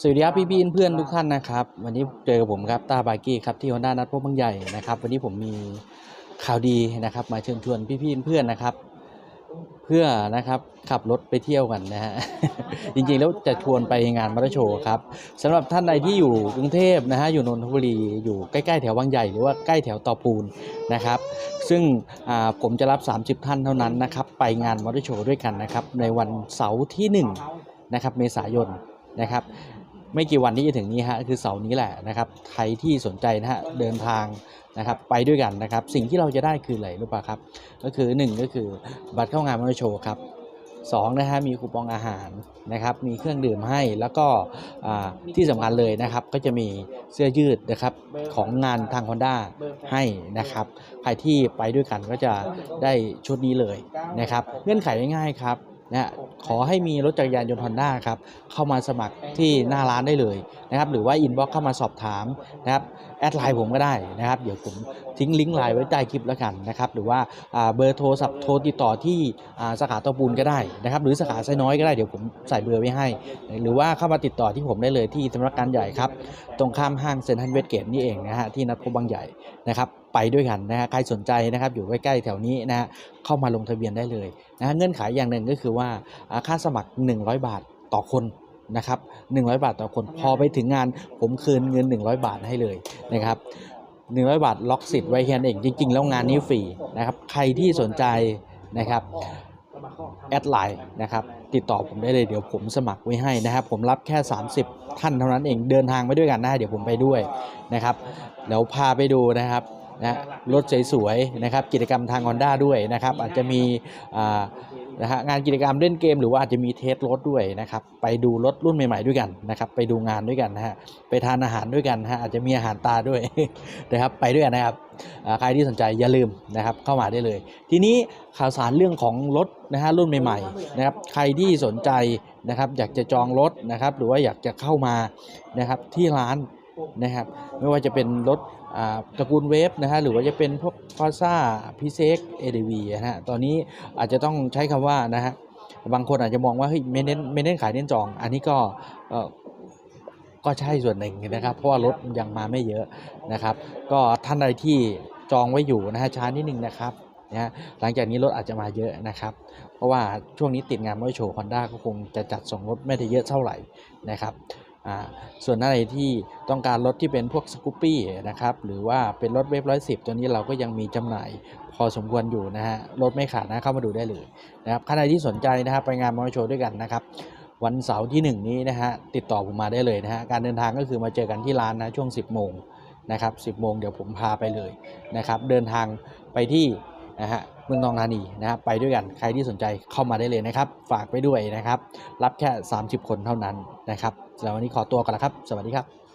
สวัสดีครับพี่ๆเพื่อนทุกท่านนะครับ วันนี้เจอกับผมครับตาบากี้ครับที่ฮอนด้านัดพบบางใหญ่นะครับ วันนี้ผมมีข่าวดีนะครับ มาเชิญชวนพี่ๆเพื่อนนะครับ เพื่อนะครับขับรถไปเที่ยวกันนะฮะจริงๆแล้วจะชวนไปงานมอเตอร์โชว์ครับสำหรับท่านใดที่อยู่กรุงเทพนะฮะอยู่นนทบุรีอยู่ใกล้ๆแถวบางใหญ่หรือว่าใกล้แถวตอปูนนะครับ ซึ่งผมจะรับ 30 ท่านเท่านั้นนะครับ ไปงานมอเตอร์โชว์ด้วยกันนะครับ ในวันเสาร์ที่1นะครับเมษายนนะครับ ไม่กี่วันที่จะถึงนี้ฮะคือเสาร์นี้แหละนะครับใครที่สนใจนะฮะเดินทางนะครับไปด้วยกันนะครับ สิ่งที่เราจะได้คืออะไรรู้ป่ะครับ ก็คือ 1 ก็คือบัตรเข้างานมอเตอร์โชว์ครับสองนะฮะมีคูปองอาหารนะครับ มีเครื่องดื่มให้แล้วก็อ่าที่สำคัญเลยนะครับ ก็จะมีเสื้อยืดนะครับของงานทาง Honda ให้นะครับ ใครที่ไปด้วยกันก็จะได้ชุดนี้เลยนะครับ เงื่อนไขง่ายๆครับ นะขอให้มีรถจักรยานยนต์ Honda ครับเข้ามาสมัครที่หน้าร้านได้เลยนะครับหรือว่าอินบ็อกเข้ามาสอบถามนะครับแอดไลน์ผมก็ได้นะครับ เดี๋ยวผมทิ้งลิงก์ไลน์ไว้ใต้คลิปแล้วกันนะครับหรือว่าเบอร์โทรศัพท์โทรติดต่อที่สาขาตะปูนก็ได้นะครับหรือสาขาไซน้อยก็ได้เดี๋ยวผมใส่เบอร์ไว้ให้ หรือว่าเข้ามาติดต่อที่ผมได้เลยที่สำนักงานใหญ่ครับตรงข้ามห้างเซ็นทรัลเวสเกตนี่เองนะฮะที่นัดพบบางใหญ่นะครับ ไปด้วยกันนะฮะใครสนใจนะครับอยู่ใกล้ๆแถวนี้นะฮะเข้ามาลงทะเบียนได้เลยนะฮะเงื่อนไขอย่างหนึ่งก็คือว่าอ่าค่าสมัคร 100 บาทต่อคนนะครับ100 บาทต่อคนพอไปถึงงานผมคืนเงิน 100 บาทให้เลยนะครับ100 บาทล็อกสิทธิ์ไว้แค่นั้นเองจริง ๆ แล้วงานนี้ฟรีนะครับใครที่สนใจนะครับแอดไลน์นะครับติดต่อผมได้เลยเดี๋ยวผมสมัครไว้ให้นะครับ ผมรับแค่ 30 ท่านเท่านั้นเองเดินทางไปด้วยกันนะเดี๋ยวผมไปด้วยนะครับเดี๋ยวพาไปดูนะครับ นะรถสวยๆนะครับกิจกรรมทาง Honda ด้วยนะครับอาจจะมีนะฮะงานกิจกรรมเล่นเกมหรือว่าอาจจะมีเทสรถด้วยนะครับไปดูรถรุ่นใหม่ๆด้วยกันนะครับไปดูงานด้วยกันนะฮะไปทานอาหารด้วยกันนะฮะอาจจะมีอาหารตาด้วยนะครับไปด้วยกันนะครับใครที่สนใจอย่าลืมนะครับเข้ามาได้เลย ทีนี้ข่าวสารเรื่องของรถนะฮะรุ่นใหม่ๆนะครับใครที่สนใจนะครับอยากจะจองรถนะครับหรือว่าอยากจะเข้ามานะครับที่ร้าน นะครับไม่ว่าจะเป็นรถตระกูลเวฟนะฮะหรือว่าจะเป็นพวกฟาซ่าพิเซกเอเดวีนะฮะตอนนี้อาจจะต้องใช้คำว่านะฮะบางคนอาจจะมองว่าเฮ้ยไม่เน้นไม่เน้นขายเน้นจอง อันนี้ก็ก็ใช่ส่วนหนึ่งนะครับ เพราะว่ารถยังมาไม่เยอะนะครับ ก็ท่านใดที่จองไว้อยู่นะฮะช้านิดนึงนะครับนะฮะหลังจากนี้รถอาจจะมาเยอะนะครับ เพราะว่าช่วงนี้ติดงานมอเตอร์โชว์ฮอนด้าก็คงจะจัดส่งรถไม่ได้เยอะเท่าไหร่นะครับ ส่วนท่านใดที่ต้องการรถที่เป็นพวกสกูปปี้นะครับหรือว่าเป็นรถเวฟร้อยสิบตัวนี้เราก็ยังมีจำหน่ายพอสมควรอยู่นะฮะรถไม่ขาดนะเข้ามาดูได้เลยนะครับท่านใดที่สนใจนะครับไปงานมอเตอร์โชว์ด้วยกันนะครับวันเสาร์ที่ 1 นี้นะฮะติดต่อผมมาได้เลยนะฮะการเดินทางก็คือมาเจอกันที่ร้านนะช่วง 10โมงนะครับ10โมงเดี๋ยวผมพาไปเลยนะครับเดินทางไปที่ นะฮะเมืองทองธานีนะครับไปด้วยกันใครที่สนใจเข้ามาได้เลยนะครับ ฝากไปด้วยนะครับ รับแค่ 30 คนเท่านั้นนะครับสำหรับวันนี้ขอตัวก่อนละครับ สวัสดีครับ